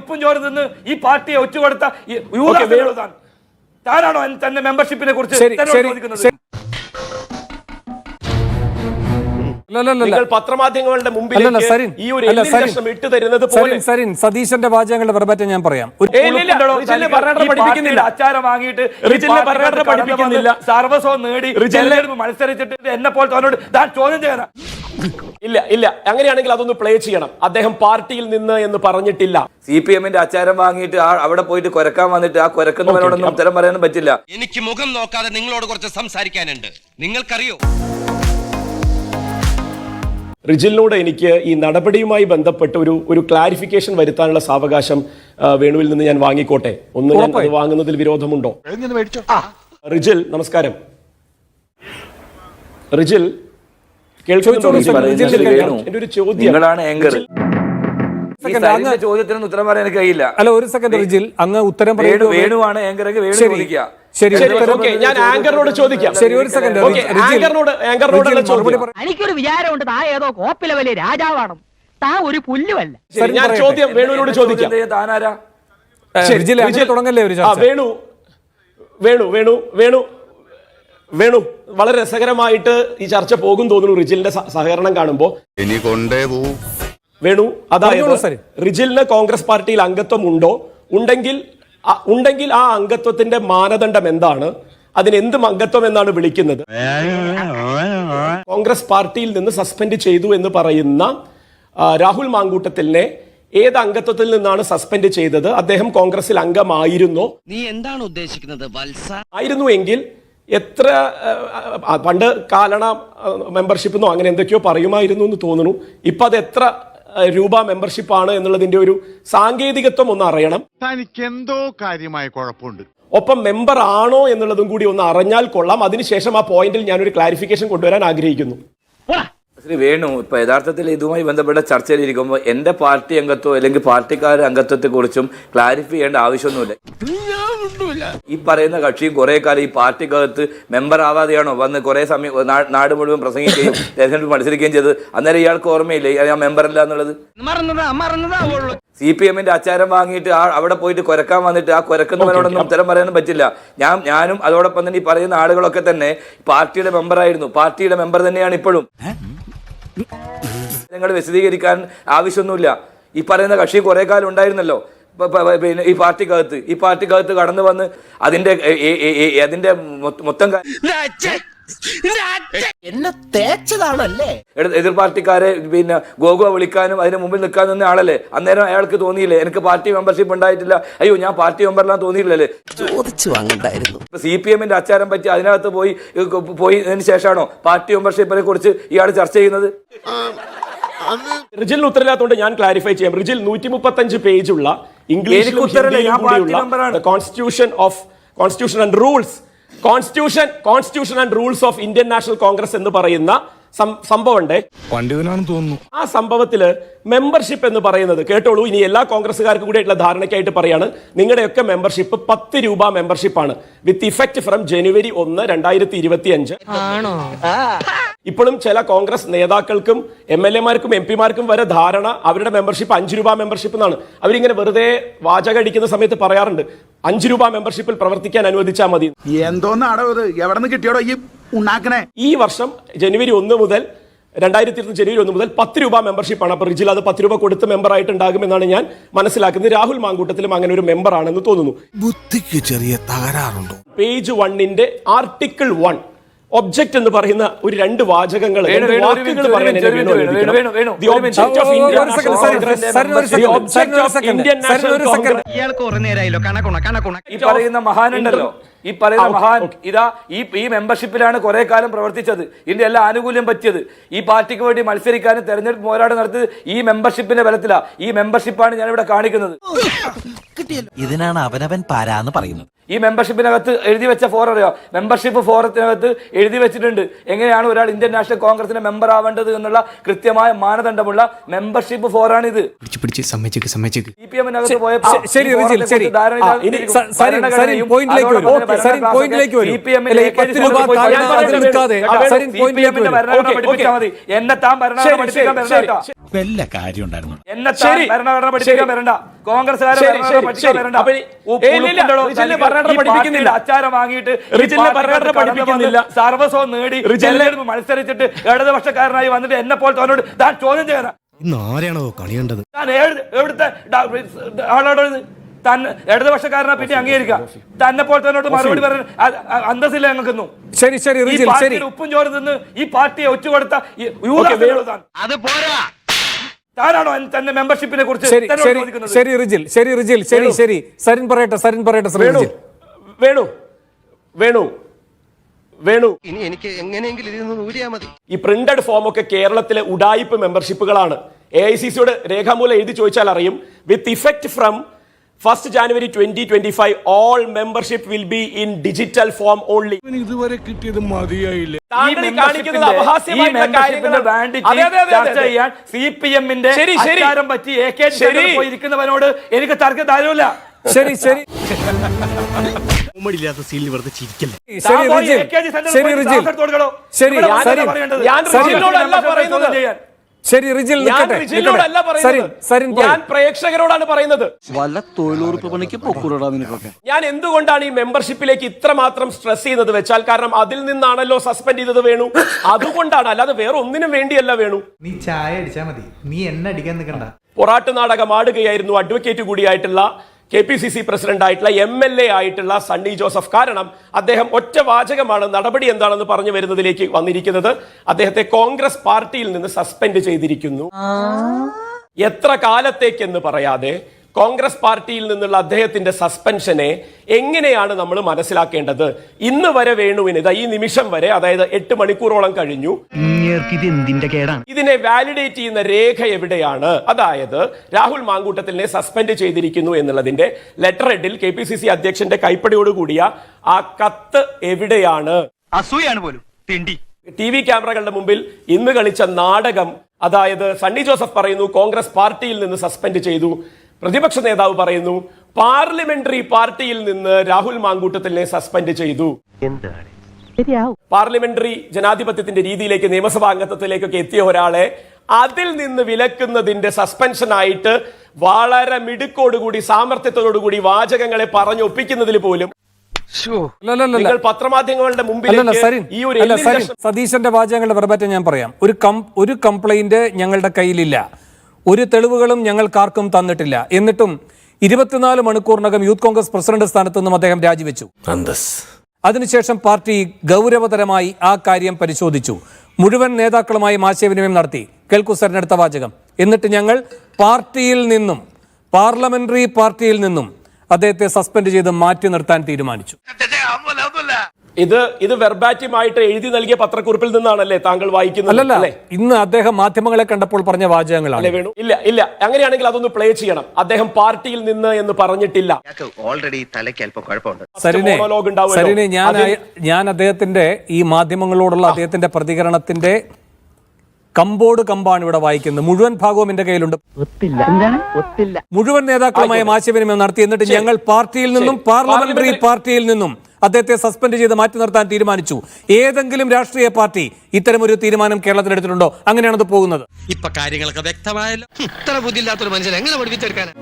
ഉപ്പും ചോര നിന്ന് ഈ പാർട്ടിയെ ഒറ്റുകൊടുത്ത ഈ യൂദാസിനോട് താൻ താനാണോ തന്റെ മെമ്പർഷിപ്പിനെ കുറിച്ച് ചോദിക്കുന്നത്? നിങ്ങൾ പത്രമാധ്യമങ്ങളുടെ മുമ്പിൽ ഈ ഒരു. കഷ്ണം ഇട്ട് തരുന്നത് പോലെ. സരിൻ സതീശന്റെ വാചകങ്ങളുടെ വെറുതെ ഞാൻ പറയാം. അച്ചാരം വാങ്ങിയിട്ട് പഠിപ്പിക്കുന്നില്ല. സർവസ്വം നേടി മത്സരിച്ചിട്ട് എന്നെ പോലെ തന്നോട് താൻ ചോദ്യം ചെയ്യാനാ? ഇല്ല ഇല്ല. അങ്ങനെയാണെങ്കിൽ അതൊന്ന് പ്ലേ ചെയ്യണം. അദ്ദേഹം പാർട്ടിയിൽ നിന്ന് എന്ന് പറഞ്ഞിട്ടില്ല. സി പി എമ്മിന്റെ അച്ചാരം വാങ്ങിയിട്ട് അവിടെ പോയിട്ട് കുരക്കാൻ വന്നിട്ട് ആ കുരക്കുന്നവരോടൊന്നും ഉത്തരം പറയാനും പറ്റില്ല. എനിക്ക് മുഖം നോക്കാതെ നിങ്ങളോട് കുറച്ച് സംസാരിക്കാനുണ്ട്. നിങ്ങൾക്കറിയോ? റിജിലിനോട് എനിക്ക് ഈ നടപടിയുമായി ബന്ധപ്പെട്ട് ഒരു ഒരു ക്ലാരിഫിക്കേഷൻ വരുത്താനുള്ള സാവകാശം വേണുവിൽ നിന്ന് ഞാൻ വാങ്ങിക്കോട്ടെ. ഒന്ന് ഞാൻ അത് വാങ്ങുന്നതിൽ വിരോധമുണ്ടോ? റിജിൽ നമസ്കാരം. റിജിൽ കേൾക്കുന്നുണ്ടോ ഒരു ചോദ്യം. ചോദ്യത്തിനൊന്നും ഉത്തരം പറയാൻ എനിക്ക് കഴിയില്ല. അല്ല ഒരു സെക്കൻഡ് റിജിൽ. അങ്ങ് ഉത്തരം വേണുവാണ് ആങ്കറെങ്കിൽ വേണു ചോദിക്കുക. ശരി ഞാൻ ആങ്കറിനോട് ചോദിക്കാം. ശരി ഒരു സെക്കൻഡ് ആങ്കറിനോട് ആങ്കറിനോട് എനിക്കൊരു വിചാരമുണ്ട്. താ ഏതോ കോപ്പിലെ വലിയ രാജാവാണ് താ ഒരു പുല്ലുമല്ല. ഞാൻ ചോദ്യം വേണുവിനോട് ചോദിക്കാം. ചോദ്യം താനാരാ റിജിൽ തുടങ്ങല്ലേ ഒരു ചർച്ച. വേണു. വേണു വേണു വേണു. വേണു വളരെ രസകരമായിട്ട് ഈ ചർച്ച പോകും തോന്നുന്നു റിജിലിന്റെ സഹകരണം കാണുമ്പോ. ഇനി കൊണ്ടേ പോവും വേണു അതായത്. റിജിലിന് കോൺഗ്രസ് പാർട്ടിയിൽ അംഗത്വം ഉണ്ടോ ഉണ്ടെങ്കിൽ ഉണ്ടെങ്കിൽ ആ അംഗത്വത്തിന്റെ മാനദണ്ഡം എന്താണ്? അതിനെന്ത് അംഗത്വം എന്നാണ് വിളിക്കുന്നത്. കോൺഗ്രസ് പാർട്ടിയിൽ നിന്ന് സസ്പെൻഡ് ചെയ്തു എന്ന് പറയുന്ന രാഹുൽ മാങ്കൂട്ടത്തിലിനെ ഏത് അംഗത്വത്തിൽ നിന്നാണ് സസ്പെൻഡ് ചെയ്തത്? അദ്ദേഹം കോൺഗ്രസിൽ അംഗമായിരുന്നോ? നീ എന്താണ് ഉദ്ദേശിക്കുന്നത്? വത്സ? ആയിരുന്നു എങ്കിൽ എത്ര പണ്ട് കാലണ മെമ്പർഷിപ്പ് എന്നോ അങ്ങനെ എന്തൊക്കെയോ പറയുമായിരുന്നു എന്ന് തോന്നുന്നു. ഇപ്പൊ അത് എത്ര രൂപ മെമ്പർഷിപ്പ് ആണ് എന്നുള്ളതിന്റെ ഒരു സാങ്കേതികത്വം ഒന്ന് അറിയണം. തനിക്ക് എന്തോ കാര്യമായ കുഴപ്പമുണ്ട്. ഒപ്പം മെമ്പർ ആണോ എന്നുള്ളതും കൂടി ഒന്ന് അറിഞ്ഞാൽ കൊള്ളാം. അതിനുശേഷം ആ പോയിന്റിൽ ഞാനൊരു ക്ലാരിഫിക്കേഷൻ കൊണ്ടുവരാൻ ആഗ്രഹിക്കുന്നു. ശ്രീ വേണു ഇപ്പൊ യഥാർത്ഥത്തിൽ ഇതുമായി ബന്ധപ്പെട്ട ചർച്ചയിൽ ഇരിക്കുമ്പോൾ എന്റെ പാർട്ടി അംഗത്വം അല്ലെങ്കിൽ പാർട്ടിക്കാരുടെ അംഗത്വത്തെ കുറിച്ചും ക്ലാരിഫൈ ചെയ്യേണ്ട ആവശ്യമൊന്നുമില്ല. ഈ പറയുന്ന കക്ഷിയും കുറെ കാലം ഈ പാർട്ടിക്കകത്ത് മെമ്പർ ആവാതെയാണോ വന്ന് കുറെ സമയം നാട് മുഴുവൻ പ്രസംഗിക്കുകയും തെരഞ്ഞെടുപ്പ് മത്സരിക്കുകയും ചെയ്ത് അന്നേരം ഇയാൾക്ക് ഓർമ്മയില്ലേ? ഞാൻ മെമ്പർ അല്ല എന്നുള്ളത്? സി പി എമ്മിന്റെ അച്ചാരം വാങ്ങിയിട്ട് ആ അവിടെ പോയിട്ട് കുരക്കാൻ വന്നിട്ട് ആ കുരക്കുന്നവരോടൊന്നും ഉത്തരം പറയാനും പറ്റില്ല. ഞാൻ ഞാനും അതോടൊപ്പം തന്നെ ഈ പറയുന്ന ആളുകളൊക്കെ തന്നെ പാർട്ടിയുടെ മെമ്പറായിരുന്നു പാർട്ടിയുടെ മെമ്പർ തന്നെയാണ് ഇപ്പോഴും. നിങ്ങൾ വിശദീകരിക്കാൻ ആവശ്യമൊന്നുമില്ല. ഈ പറയുന്ന കക്ഷി കുറേ കാലം ഉണ്ടായിരുന്നല്ലോ. പിന്നെ ഈ പാർട്ടിക്കകത്ത്. ഈ പാർട്ടിക്കകത്ത് കടന്നു വന്ന് അതിന്റെ അതിന്റെ മൊത്ത- എന്നെ തേച്ചതാണല്ലേ? എതിർ- എതിർ പാർട്ടിക്കാരെ പിന്നെ ഗോകുവ വിളിക്കാനും അതിന് മുമ്പിൽ നിൽക്കാൻ നിന്ന ആളല്ലേ? അന്നേരം അയാൾക്ക് തോന്നിയില്ലേ? എനിക്ക് പാർട്ടി മെമ്പർഷിപ്പ് ഉണ്ടായിട്ടില്ല. അയ്യോ ഞാൻ പാർട്ടി മെമ്പറിലാൻ തോന്നിയില്ലല്ലേ? ചോദിച്ചു വാങ്ങണ്ടായിരുന്നു. ഇപ്പൊ സി പി എമ്മിന്റെ അച്ചാരം പറ്റി അതിനകത്ത് പോയി പോയി പോയതിനു ശേഷമാണോ പാർട്ടി മെമ്പർഷിപ്പിനെ കുറിച്ച് ഇയാൾ ചർച്ച ചെയ്യുന്നത്? റിജിലിന് ഉത്തരവില്ലാത്തതുകൊണ്ട് ഞാൻ ക്ലാരിഫൈ ചെയ്യാം. റിജിൽ നൂറ്റി മുപ്പത്തഞ്ച് പേജുള്ള English constitution of constitution and rules constitution constitution and rules of Indian National Congress എന്ന് പറയുന്ന സംഭവം സംഭവമുണ്ട്. പണ്ഡിതനാണെന്ന് തോന്നുന്നു. ആ സംഭവത്തിൽ മെമ്പർഷിപ്പ് എന്ന് പറയുന്നത് കേട്ടോളൂ ഇനി എല്ലാ കോൺഗ്രസ്സുകാർക്കും കൂടിയായിട്ടുള്ള ധാരണയ്ക്കായിട്ട് പറയാണ്. നിങ്ങളുടെയൊക്കെ മെമ്പർഷിപ്പ് പത്ത് രൂപ മെമ്പർഷിപ്പാണ് വിത്ത് ഇഫക്റ്റ് ഫ്രം ജനുവരി ഒന്ന് രണ്ടായിരത്തി ഇരുപത്തി അഞ്ച് ഇപ്പോഴും ചില കോൺഗ്രസ് നേതാക്കൾക്കും എം എൽ എമാർക്കും എം പിമാർക്കും വരെ ധാരണ അവരുടെ മെമ്പർഷിപ്പ് അഞ്ച് രൂപ മെമ്പർഷിപ്പ് എന്നാണ്. അവരിങ്ങനെ വെറുതെ വാചകം അടിക്കുന്ന സമയത്ത് പറയാറുണ്ട് അഞ്ച് രൂപ മെമ്പർഷിപ്പിൽ പ്രവർത്തിക്കാൻ അനുവദിച്ചാൽ മതി. എന്തോന്നാടോ ഇത്? എവിടെ നിന്ന് കിട്ടിയോടോ ഈ ഉണ്ടാക്കണേ ഈ വർഷം ജനുവരി ഒന്ന് മുതൽ രണ്ടായിരത്തി ഇരുപത്തി ജനുവരി ഒന്ന് മുതൽ പത്ത് രൂപ മെമ്പർഷിപ്പാണ് അപ്പോൾ റിജിൽ അത് പത്ത് രൂപ കൊടുത്ത് മെമ്പർ ആയിട്ടുണ്ടാകുമെന്നാണ് ഞാൻ മനസ്സിലാക്കുന്നത്. രാഹുൽ മാങ്കൂട്ടത്തിലും അങ്ങനെ ഒരു മെമ്പർ ആണെന്ന് തോന്നുന്നു. ബുദ്ധിക്ക് ചെറിയ തകരാറുണ്ടോ? പേജ് വണ്ണിന്റെ ആർട്ടിക്കിൾ വൺ ഒബ്ജക്ട് എന്ന് പറയുന്ന ഒരു രണ്ട് വാചകങ്ങൾ വാക്കുകൾ പറയാൻ ഈ പറയുന്ന മഹാനുണ്ടല്ലോ. ഈ പറയുന്ന മഹാൻ ഇതാ ഈ ഈ മെമ്പർഷിപ്പിലാണ് കുറെ കാലം പ്രവർത്തിച്ചത്. ഇതിന്റെ എല്ലാ ആനുകൂല്യം പറ്റിയത്. ഈ പാർട്ടിക്ക് വേണ്ടി മത്സരിക്കാനും തെരഞ്ഞെടുപ്പ് പോരാട്ടം നടത്തിയത് ഈ മെമ്പർഷിപ്പിന്റെ ബലത്തിലാ. ഈ മെമ്പർഷിപ്പാണ് ഞാൻ ഇവിടെ കാണിക്കുന്നത്. ഇതിനാണ് അവനവൻ പാരാന്ന് പറയുന്നത്. ഈ മെമ്പർഷിപ്പിനകത്ത് എഴുതി വെച്ച ഫോർ അറിയോ? മെമ്പർഷിപ്പ് ഫോറത്തിനകത്ത് എഴുതി വെച്ചിട്ടുണ്ട്. എങ്ങനെയാണ് ഒരാൾ ഇന്ത്യൻ നാഷണൽ കോൺഗ്രസിന്റെ മെമ്പർ ആവേണ്ടത് എന്നുള്ള കൃത്യമായ മാനദണ്ഡമുള്ള മെമ്പർഷിപ്പ് ഫോറാണ് ഇത് പിടിച്ച് സമ്മതിച്ചേക്ക് സമ്മതിച്ചേക്ക്. സി പി എമ്മിനകത്ത് പോയി എന്നെ താൻ ഭരണഘടന പഠിപ്പിക്കാൻ വരണ്ട. വല്ല കാര്യം ഉണ്ടായിരുന്നു. എന്നെ താൻ. ഭരണഘടന പഠിപ്പിക്കാൻ. വരണ്ട. കോൺഗ്രസ്സുകാരെ ശരി. വരണ്ട. പഠിപ്പിക്കുന്നില്ല. അച്ചാരം വാങ്ങിയിട്ട് പഠിപ്പിക്കുന്നില്ല. സർവസ്വം നേടി മത്സരിച്ചിട്ട് ഇടതുപക്ഷക്കാരനായി വന്നിട്ട് എന്നെ പോലത്തെ താൻ ചോദ്യം ചെയ്യാനാ ഇന്ന് ആരെയാണോ കളിയേണ്ടത്? താൻ എവിടുത്തെ ആളോട് താൻ ഇടതുപക്ഷക്കാരനെ പിന്നെ അംഗീകരിക്കാം തന്നെ പോലത്തെ മറുപടി പറയാൻ അന്തസ്സില്ല ഞങ്ങൾക്കൊന്നും ശരി ശരി ശരി. ഉപ്പും ചോറ് തിന്ന് ഈ പാർട്ടിയെ ഒച്ചു കൊടുത്ത അത് പോരാ. താനാണോ തന്റെ മെമ്പർഷിപ്പിനെ കുറിച്ച് ശരി ശരി ശരി റിജിൽ ശരി റിജിൽ ശരി ശരി. സരിൻ പറയട്ടെ സരിൻ പറയട്ടെ ശ്രീ റിജിൽ. വേണു വേണു വേണു ഇനി എനിക്ക് എങ്ങനെയെങ്കിലും ഇതിൽ നിന്ന് ഊരിയാ മതി ഈ പ്രിന്റഡ് ഫോം ഒക്കെ കേരളത്തിലെ ഉഡായിപ്പ് മെമ്പർഷിപ്പുകളാണ് എ ഐ സി സിയുടെ രേഖാമൂലം എഴുതി ചോദിച്ചാൽ അറിയും with effect from first January twenty twenty five all membership will be in digital form only ഇതുവരെ കിട്ടിയത് മതിയായില്ല താങ്കൾ ഈ കാണിക്കുന്നത് membership-ന്റെ- ഈ അപഹാസ്യമായിട്ടുള്ള membership-ന്റെ കാര്യങ്ങളാണ്. bandit അതെ, അതെ, അതെ, അതെ. സി പി എമ്മിന്റെ ശരി, ശരി. പറ്റി എ കെ ശരി. പോയിരിക്കുന്നവനോട് എനിക്ക് തർക്കം താരമില്ല ശരി ശരി വെറുതെ ചിരിക്കല്ലേ? ശരി റിജിൽ. ശരി റിജിൽ. ശരി സരിൻ. ഞാൻ റിജിലിനോടല്ല പറയുന്നത്. ശരി റിജിൽ ഞാൻ നിൽക്കട്ടെ റിജിലിനോടല്ല സരിൻ പറയുന്നത് സരിൻ ഞാൻ പ്രേക്ഷകരോടാണ് പറയുന്നത്. വല്ല തൊഴിലുറപ്പ് പണിക്ക് പൊക്കൂടാ നിനക്കൊക്കെ. ഞാൻ എന്തുകൊണ്ടാണ് ഈ മെമ്പർഷിപ്പിലേക്ക് ഇത്രമാത്രം സ്ട്രെസ് ചെയ്യുന്നത് വെച്ചാൽ കാരണം അതിൽ നിന്നാണല്ലോ സസ്പെൻഡ് ചെയ്തത് വേണു. അതുകൊണ്ടാണ് അല്ലാതെ വേറെ ഒന്നിനും വേണ്ടിയല്ല വേണു. നീ ചായ അടിച്ചാ മതി. നീ എന്നെ അടിക്കാൻ നിൽക്കണ്ട പൊറാട്ട് നാടകം ആടുകയായിരുന്നു advocate കൂടിയായിട്ടുള്ള K P C C president ആയിട്ടുള്ള എം എൽ എ ആയിട്ടുള്ള സണ്ണി ജോസഫ്. കാരണം അദ്ദേഹം ഒറ്റ വാചകമാണ് നടപടി എന്താണെന്ന് പറഞ്ഞു വരുന്നതിലേക്ക് വന്നിരിക്കുന്നത്. അദ്ദേഹത്തെ കോൺഗ്രസ് പാർട്ടിയിൽ നിന്ന് സസ്പെൻഡ് ചെയ്തിരിക്കുന്നു. എത്ര കാലത്തേക്കെന്ന് പറയാതെ കോൺഗ്രസ് പാർട്ടിയിൽ നിന്നുള്ള അദ്ദേഹത്തിന്റെ സസ്പെൻഷനെ എങ്ങനെയാണ് നമ്മൾ മനസ്സിലാക്കേണ്ടത്? ഇന്ന് വരെ വേണുവിന് ഇതാ ഈ നിമിഷം വരെ അതായത് എട്ട് മണിക്കൂറോളം കഴിഞ്ഞു. ഇതിനെ വാലിഡേറ്റ് ചെയ്യുന്ന രേഖ എവിടെയാണ്? അതായത് രാഹുൽ മാങ്കൂട്ടത്തിനെ സസ്പെൻഡ് ചെയ്തിരിക്കുന്നു എന്നുള്ളതിന്റെ ലെറ്റർ ഹെഡിൽ കെ പി സി സി അധ്യക്ഷന്റെ കൈപ്പടിയോട് കൂടിയ ആ കത്ത് എവിടെയാണ്? അസൂയാണ് പോലും. ടി വി ക്യാമറകളുടെ മുമ്പിൽ ഇന്ന് കളിച്ച നാടകം അതായത് സണ്ണി ജോസഫ് പറയുന്നു കോൺഗ്രസ് പാർട്ടിയിൽ നിന്ന് സസ്പെൻഡ് ചെയ്തു. പ്രതിപക്ഷ നേതാവ് പറയുന്നു പാർലമെന്ററി പാർട്ടിയിൽ നിന്ന് രാഹുൽ മാങ്കൂട്ടത്തിനെ സസ്പെൻഡ് ചെയ്തു. പാർലമെന്ററി ജനാധിപത്യത്തിന്റെ രീതിയിലേക്ക് നിയമസഭാ അംഗത്വത്തിലേക്കൊക്കെ എത്തിയ ഒരാളെ അതിൽ നിന്ന് വിലക്കുന്നതിന്റെ സസ്പെൻഷനായിട്ട് വളരെ മിടുക്കോടുകൂടി സാമർത്ഥ്യത്തോടുകൂടി വാചകങ്ങളെ പറഞ്ഞൊപ്പിക്കുന്നതിൽ പോലും. നിങ്ങൾ പത്രമാധ്യമങ്ങളുടെ മുമ്പിൽ ഈ ഒരു സതീശന്റെ വാചകങ്ങളുടെ വെറുപറ്റം ഞാൻ പറയാം. ഒരു കം ഒരു കംപ്ലൈന്റ് ഞങ്ങളുടെ കയ്യിലില്ല. ഒരു തെളിവുകളും ഞങ്ങൾക്കാർക്കും തന്നിട്ടില്ല. എന്നിട്ടും ഇരുപത്തിനാല് മണിക്കൂറിനകം യൂത്ത് കോൺഗ്രസ് പ്രസിഡന്റ് സ്ഥാനത്ത് നിന്നും അദ്ദേഹം രാജിവെച്ചു. അതിനുശേഷം പാർട്ടി ഗൗരവതരമായി ആ കാര്യം പരിശോധിച്ചു. മുഴുവൻ നേതാക്കളുമായും ആശയവിനിമയം നടത്തി. കേൾക്കൂ സാറിന് അടുത്ത വാചകം. എന്നിട്ട് ഞങ്ങൾ പാർട്ടിയിൽ നിന്നും പാർലമെന്ററി പാർട്ടിയിൽ നിന്നും അദ്ദേഹത്തെ സസ്പെൻഡ് ചെയ്ത് മാറ്റി നിർത്താൻ തീരുമാനിച്ചു. ഇത് ഇത് വെർബാറ്റിമായിട്ട് എഴുതി നൽകിയ പത്രക്കുറിപ്പിൽ നിന്നാണല്ലേ താങ്കൾ വായിക്കുന്നത് അല്ലല്ല അല്ലേ? ഇന്ന് അദ്ദേഹം മാധ്യമങ്ങളെ കണ്ടപ്പോൾ പറഞ്ഞ വാചകങ്ങളാണ്. അല്ലേ വേണു? ഇല്ല ഇല്ല. അങ്ങനെയാണെങ്കിൽ അതൊന്ന് പ്ലേ ചെയ്യണം. അദ്ദേഹം പാർട്ടിയിൽ നിന്ന് എന്ന് പറഞ്ഞിട്ടില്ല. ഓൾറെഡി തലയ്ക്ക് അല്പം കുഴപ്പമുണ്ട്. സരിനെ സരിനെ ഞാൻ ഞാൻ അദ്ദേഹത്തിന്റെ ഈ മാധ്യമങ്ങളോടുള്ള അദ്ദേഹത്തിന്റെ പ്രതികരണത്തിന്റെ കമ്പോട് കമ്പാണ് ഇവിടെ വായിക്കുന്നത്. മുഴുവൻ ഭാഗവും എന്റെ കയ്യിലുണ്ട്. മുഴുവൻ നേതാക്കളുമായി ആശയവിനിമയം നടത്തി. എന്നിട്ട് ഞങ്ങൾ പാർട്ടിയിൽ നിന്നും പാർലമെന്ററി- പാർട്ടിയിൽ നിന്നും അദ്ദേഹത്തെ സസ്പെൻഡ് ചെയ്ത് മാറ്റി നിർത്താൻ തീരുമാനിച്ചു. ഏതെങ്കിലും രാഷ്ട്രീയ പാർട്ടി ഇത്തരമൊരു തീരുമാനം കേരളത്തിൽ എടുത്തിട്ടുണ്ടോ? അങ്ങനെയാണത് പോകുന്നത്. ഇപ്പൊ കാര്യങ്ങളൊക്കെ വ്യക്തമായല്ലോ. ഇത്ര ബുദ്ധിയില്ലാത്തൊരു മനുഷ്യൻ എങ്ങനെ പഠിപ്പിച്ചെടുക്കാനാ?